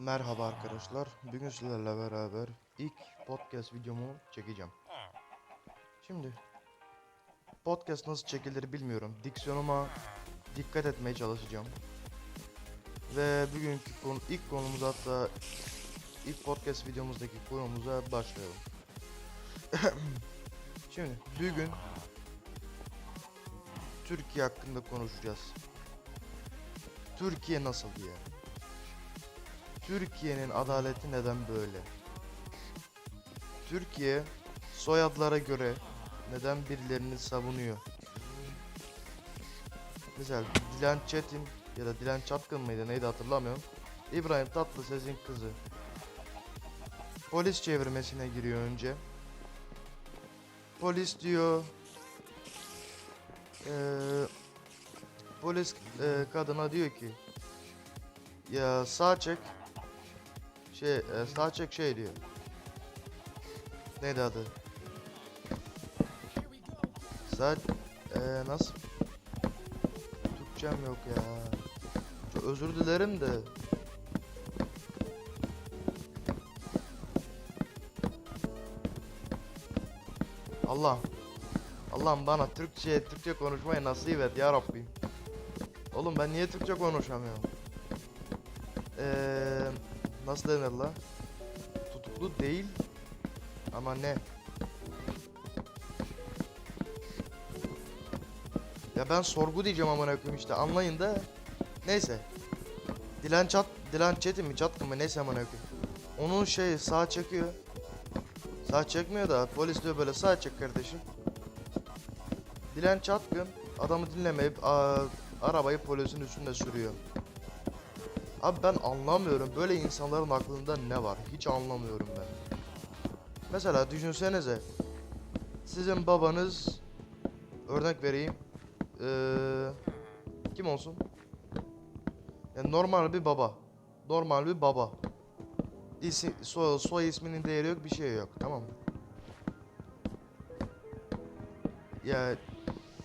Merhaba arkadaşlar. Bugün sizlerle beraber ilk podcast videomu çekeceğim. Şimdi podcast nasıl çekilir bilmiyorum. Diksiyonuma dikkat etmeye çalışacağım. Ve bugünkü konu, ilk konumuz hatta ilk podcast videomuzdaki konumuza başlayalım. Şimdi bugün Türkiye hakkında konuşacağız. Türkiye nasıl diye. Türkiye'nin adaleti neden böyle? Türkiye soyadlara göre neden birilerini savunuyor? Mesela Dilan Çetin ya da Dilan Çatkın mıydı neydi hatırlamıyorum. İbrahim Tatlıses'in kızı. Polis çevirmesine giriyor önce. Polis diyor. Eee polis eee, kadına diyor ki ya sağ çek şey e, sağ çek şey diyor. Neydi adı? Sağ e, nasıl? Türkçem yok ya. Çok özür dilerim de. Allah. Allah'ım bana Türkçe Türkçe konuşmayı nasip et ya Rabbim. Oğlum ben niye Türkçe konuşamıyorum? Eee nasıl denir la? Tutuklu değil ama ne? Ya ben sorgu diyeceğim amına koyayım işte anlayın da. Neyse. Dilan Çat Dilan Çetin mi Çatkın mı neyse amına koyayım. Onun şey sağ çekiyor. Sağ çekmiyor da polis diyor böyle sağ çek kardeşim. Dilan Çatkın adamı dinlemeyip aa, arabayı polisin üstünde sürüyor. Abi ben anlamıyorum böyle insanların aklında ne var hiç anlamıyorum ben. Mesela düşünsenize sizin babanız örnek vereyim Ee, kim olsun? Yani normal bir baba normal bir baba İsim, soy, soy isminin değeri yok bir şey yok tamam mı? Ya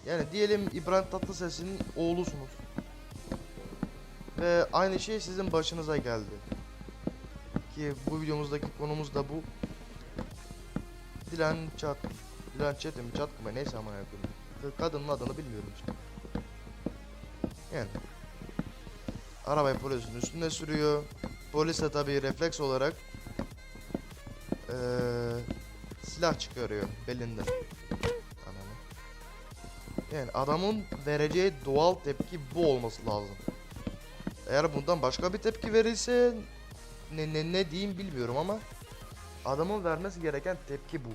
yani diyelim İbrahim Tatlıses'in oğlusunuz. Ve aynı şey sizin başınıza geldi. Ki bu videomuzdaki konumuz da bu. Dilan Çat, Dilan Çetin mi Çat mı neyse ama. K- Kadının adını bilmiyorum işte. Yani. Arabayı polisin üstüne sürüyor. Polis de tabii refleks olarak eee, silah çıkarıyor belinden. Yani adamın vereceği doğal tepki bu olması lazım. Eğer bundan başka bir tepki verirse ne ne ne diyeyim bilmiyorum ama adamın vermesi gereken tepki bu.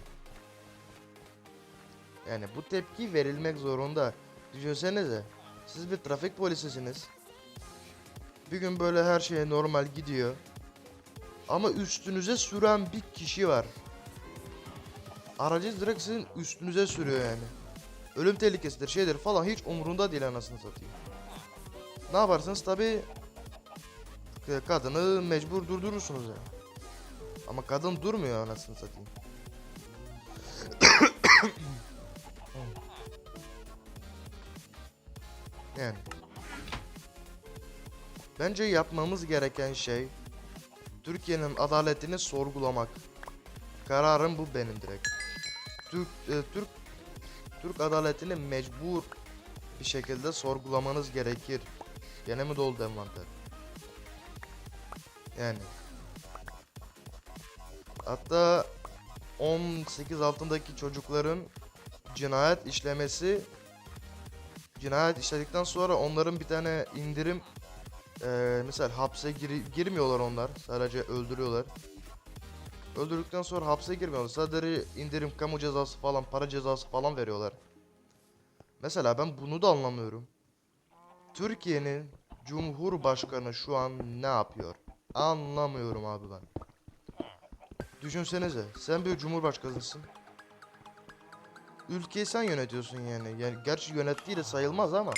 Yani bu tepki verilmek zorunda. Düşünsenize siz bir trafik polisisiniz. Bir gün böyle her şey normal gidiyor. Ama üstünüze süren bir kişi var. Aracı direkt sizin üstünüze sürüyor yani. Ölüm tehlikesidir şeydir falan hiç umurunda değil anasını satayım. Ne yaparsınız tabi kadını mecbur durdurursunuz yani. Ama kadın durmuyor anasını satayım. yani. Bence yapmamız gereken şey Türkiye'nin adaletini sorgulamak. Kararım bu benim direkt. Türk e, Türk Türk adaletini mecbur bir şekilde sorgulamanız gerekir. Gene mi doldu envanter? Yani. Hatta 18 altındaki çocukların cinayet işlemesi cinayet işledikten sonra onların bir tane indirim eee mesela hapse giri- girmiyorlar onlar sadece öldürüyorlar. Öldürdükten sonra hapse girmiyorlar. Sadece indirim, kamu cezası falan, para cezası falan veriyorlar. Mesela ben bunu da anlamıyorum. Türkiye'nin Cumhurbaşkanı şu an ne yapıyor? Anlamıyorum abi ben. Düşünsenize sen bir cumhurbaşkanısın. Ülkeyi sen yönetiyorsun yani. Yani gerçi yönettiği de sayılmaz ama.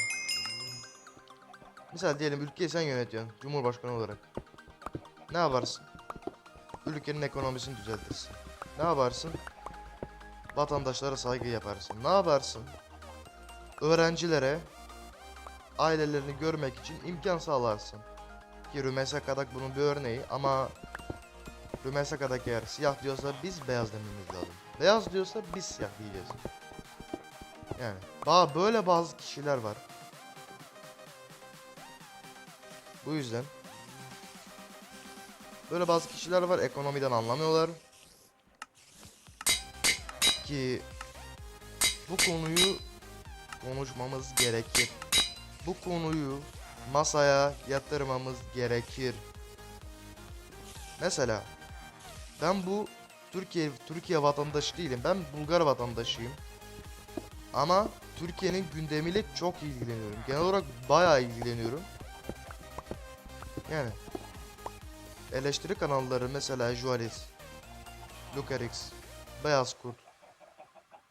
Mesela diyelim ülkeyi sen yönetiyorsun cumhurbaşkanı olarak. Ne yaparsın? Ülkenin ekonomisini düzeltirsin. Ne yaparsın? Vatandaşlara saygı yaparsın. Ne yaparsın? Öğrencilere ailelerini görmek için imkan sağlarsın. Ki Rümeysa Kadak bunun bir örneği ama Rümeysa Kadak eğer siyah diyorsa biz beyaz dememiz lazım. Beyaz diyorsa biz siyah diyeceğiz. Yani ba böyle bazı kişiler var. Bu yüzden böyle bazı kişiler var ekonomiden anlamıyorlar. Ki bu konuyu konuşmamız gerekir. Bu konuyu masaya yatırmamız gerekir. Mesela ben bu Türkiye Türkiye vatandaşı değilim. Ben Bulgar vatandaşıyım. Ama Türkiye'nin gündemiyle çok ilgileniyorum. Genel olarak bayağı ilgileniyorum. Yani eleştiri kanalları mesela Juarez, Lucarix, Beyaz Kurt,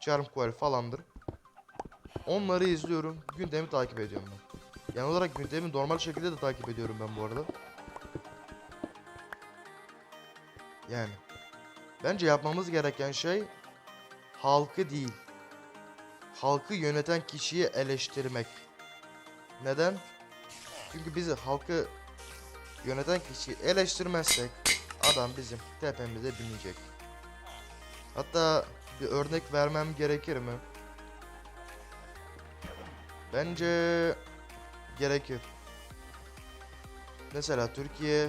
Charmcoil falandır. Onları izliyorum. Gündemi takip ediyorum ben. Genel olarak gündemi normal şekilde de takip ediyorum ben bu arada. Yani bence yapmamız gereken şey halkı değil. Halkı yöneten kişiyi eleştirmek. Neden? Çünkü biz halkı yöneten kişiyi eleştirmezsek adam bizim tepemize binecek. Hatta bir örnek vermem gerekir mi? Bence gerekir. Mesela Türkiye,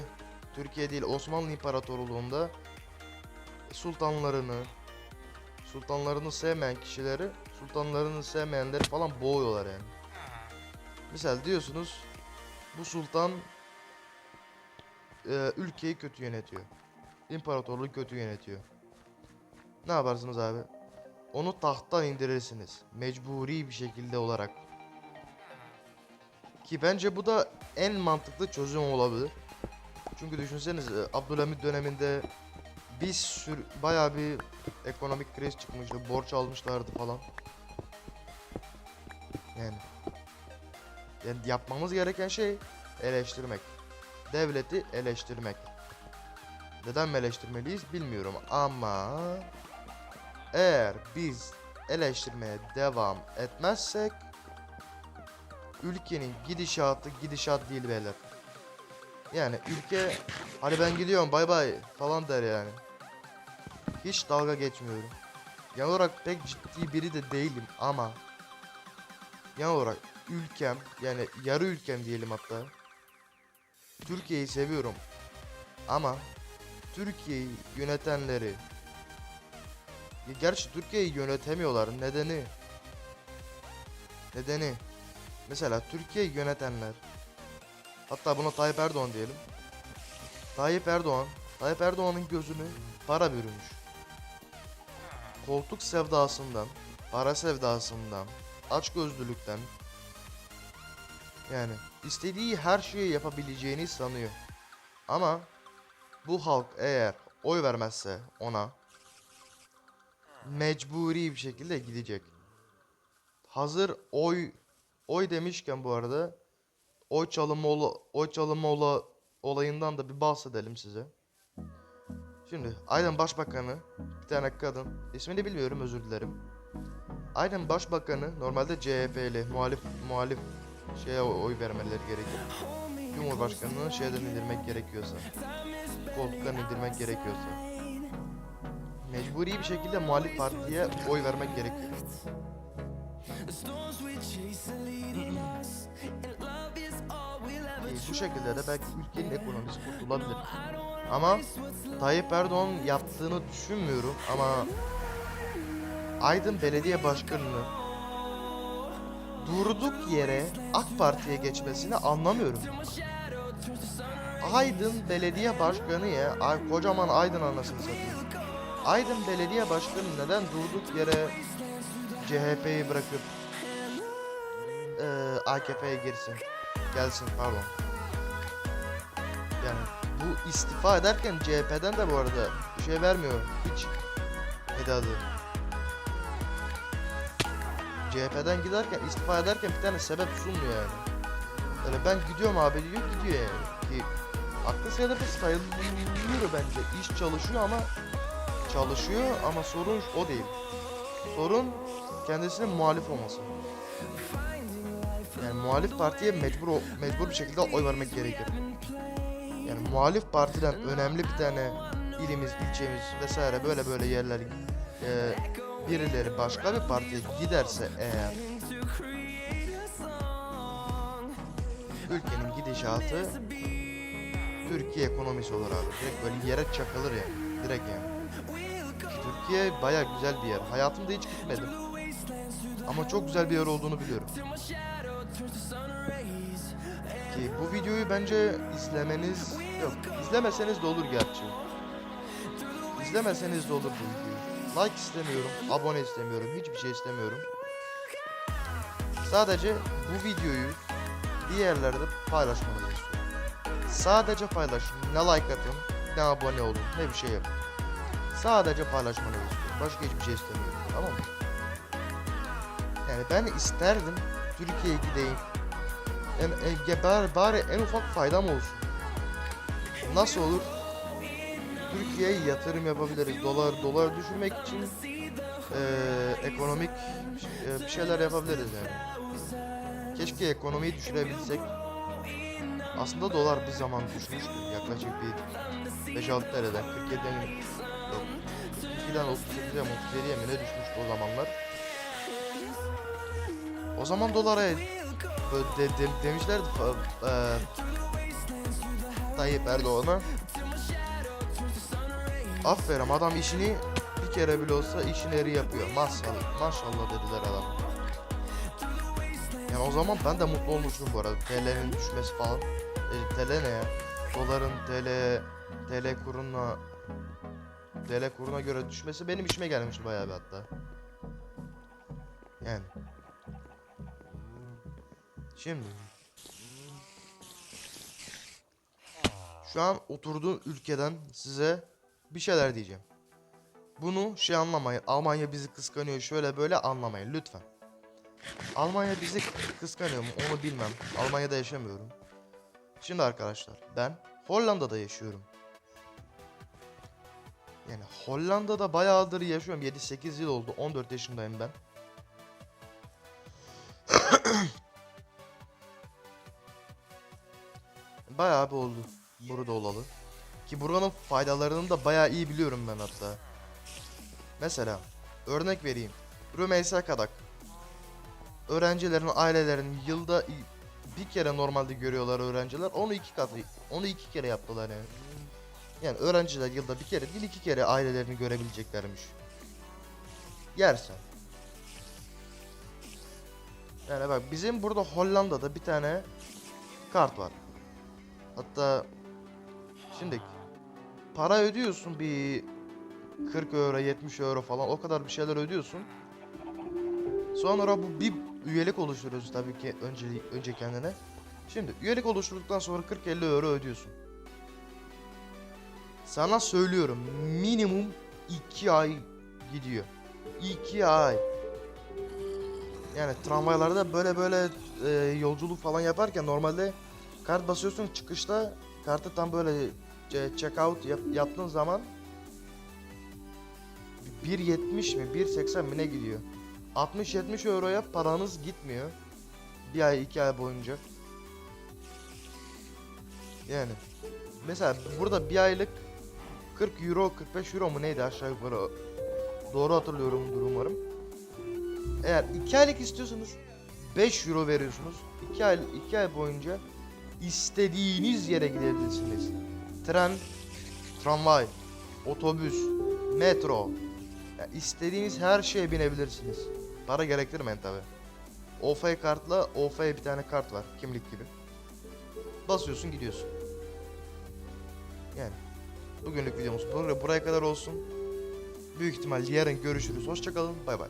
Türkiye değil Osmanlı İmparatorluğu'nda sultanlarını, sultanlarını sevmeyen kişileri, sultanlarını sevmeyenleri falan boğuyorlar yani. Misal diyorsunuz bu sultan e, ülkeyi kötü yönetiyor. İmparatorluğu kötü yönetiyor. Ne yaparsınız abi? Onu tahttan indirirsiniz. Mecburi bir şekilde olarak. Ki bence bu da en mantıklı çözüm olabilir. Çünkü düşünsenize Abdülhamit döneminde bir sürü bayağı bir ekonomik kriz çıkmıştı. Borç almışlardı falan. Yani yani yapmamız gereken şey eleştirmek. Devleti eleştirmek. Neden eleştirmeliyiz bilmiyorum ama eğer biz eleştirmeye devam etmezsek ülkenin gidişatı gidişat değil beyler. Yani ülke hani ben gidiyorum bay bay falan der yani. Hiç dalga geçmiyorum. Genel olarak pek ciddi biri de değilim ama genel olarak ülkem yani yarı ülkem diyelim hatta. Türkiye'yi seviyorum. Ama Türkiye'yi yönetenleri ya gerçi Türkiye'yi yönetemiyorlar. Nedeni Nedeni Mesela Türkiye'yi yönetenler Hatta buna Tayyip Erdoğan diyelim. Tayyip Erdoğan Tayyip Erdoğan'ın gözünü para bürümüş. Koltuk sevdasından, para sevdasından, açgözlülükten yani istediği her şeyi yapabileceğini sanıyor. Ama bu halk eğer oy vermezse ona mecburi bir şekilde gidecek. Hazır oy oy demişken bu arada oy çalımı ola, oy çalımı ola, olayından da bir bahsedelim size. Şimdi Aydın Başbakanı bir tane kadın ismini bilmiyorum özür dilerim. Aydın Başbakanı normalde CHP'li muhalif muhalif şeye oy vermeleri gerekir. Cumhurbaşkanını şeyden indirmek gerekiyorsa, koltuktan indirmek gerekiyorsa. Mecburi bir şekilde muhalif partiye oy vermek gerekiyor. Ee, bu şekilde de belki ülkenin ekonomisi kurtulabilir. Ama Tayyip Erdoğan yaptığını düşünmüyorum ama Aydın Belediye Başkanı'nı durduk yere AK Parti'ye geçmesini anlamıyorum. Aydın Belediye Başkanı ya, ay, kocaman Aydın anasını satayım. Aydın Belediye Başkanı neden durduk yere CHP'yi bırakıp eee AKP'ye girsin? Gelsin pardon. Yani bu istifa ederken CHP'den de bu arada bir şey vermiyor. Hiç neydi? CHP'den giderken istifa ederken bir tane sebep sunmuyor yani. Öyle ben gidiyorum abi diyor gidiyor yani. Ki aklı sebebi sayılmıyor bence. İş çalışıyor ama çalışıyor ama sorun o değil. Sorun kendisinin muhalif olması. Yani muhalif partiye mecbur mecbur bir şekilde oy vermek gerekir. Yani muhalif partiden önemli bir tane ilimiz, ilçemiz vesaire böyle böyle yerler e, birileri başka bir partiye giderse eğer ülkenin gidişatı Türkiye ekonomisi olur abi. Direkt böyle yere çakılır yani. Direkt yani. Türkiye baya güzel bir yer. Hayatımda hiç gitmedim. Ama çok güzel bir yer olduğunu biliyorum. Ki bu videoyu bence izlemeniz yok. izlemeseniz de olur gerçi. İzlemeseniz de olur bu videoyu. Like istemiyorum, abone istemiyorum, hiçbir şey istemiyorum. Sadece bu videoyu diğerlerde paylaşmanızı istiyorum. Sadece paylaşın. Ne like atın, ne abone olun, ne bir şey yapın. Sadece paylaşmanızı istiyorum. Başka hiçbir şey istemiyorum. Tamam mı? Yani ben isterdim Türkiye'ye gideyim. En, en, ya bari, bari en ufak faydam olsun. Nasıl olur? Türkiye'ye yatırım yapabiliriz. Dolar dolar düşürmek için eee, ekonomik eee, bir şeyler yapabiliriz yani. Keşke ekonomiyi düşürebilsek. Aslında dolar bir zaman düşmüştü. Yaklaşık bir 5-6 TL'den 47'den yok. 2'den 38'e mi 37'ye mi ne düşmüştü o zamanlar. O zaman dolara de, de, demişlerdi eee Tayyip Erdoğan'a Aferin adam işini bir kere bile olsa işini eri yapıyor. Maşallah, maşallah dediler adam. Yani o zaman ben de mutlu olmuştum bu arada. TL'nin düşmesi falan. E, TL ne ya? Doların TL TL kuruna TL kuruna göre düşmesi benim işime gelmişti bayağı bir hatta. Yani. Şimdi. Şu an oturduğum ülkeden size bir şeyler diyeceğim. Bunu şey anlamayın. Almanya bizi kıskanıyor şöyle böyle anlamayın lütfen. Almanya bizi kıskanıyor mu onu bilmem. Almanya'da yaşamıyorum. Şimdi arkadaşlar ben Hollanda'da yaşıyorum. Yani Hollanda'da bayağıdır yaşıyorum. 7-8 yıl oldu. 14 yaşındayım ben. Bayağı bir oldu burada olalı. Ki buranın faydalarını da bayağı iyi biliyorum ben hatta. Mesela örnek vereyim. Rümeysa Kadak. Öğrencilerin ailelerinin yılda bir kere normalde görüyorlar öğrenciler. Onu iki katı, onu iki kere yaptılar yani. Yani öğrenciler yılda bir kere değil iki kere ailelerini görebileceklermiş. Yersen. Yani bak bizim burada Hollanda'da bir tane kart var. Hatta şimdi para ödüyorsun bir 40 euro 70 euro falan o kadar bir şeyler ödüyorsun. Sonra bu bir üyelik oluşturuyorsun tabii ki önce, önce kendine. Şimdi üyelik oluşturduktan sonra 40-50 euro ödüyorsun. Sana söylüyorum minimum 2 ay gidiyor. 2 ay. Yani tramvaylarda böyle böyle e, yolculuk falan yaparken normalde kart basıyorsun çıkışta kartı tam böyle check out yap, yaptığın zaman 1.70 mi 1.80 mi ne gidiyor. 60-70 euroya paranız gitmiyor. Bir ay iki ay boyunca. Yani. Mesela burada bir aylık 40 euro 45 euro mu neydi aşağı yukarı. Doğru hatırlıyorumdur umarım. Eğer 2 aylık istiyorsanız 5 euro veriyorsunuz. 2 ay 2 ay boyunca istediğiniz yere gidebilirsiniz. Tren, tramvay, otobüs, metro. Ya istediğiniz her şeye binebilirsiniz. Para gerektirmeyin tabi. OF kartla OF bir tane kart var kimlik gibi. Basıyorsun gidiyorsun. Yani bugünlük videomuz buraya kadar olsun. Büyük ihtimal yarın görüşürüz. Hoşçakalın. Bay bay.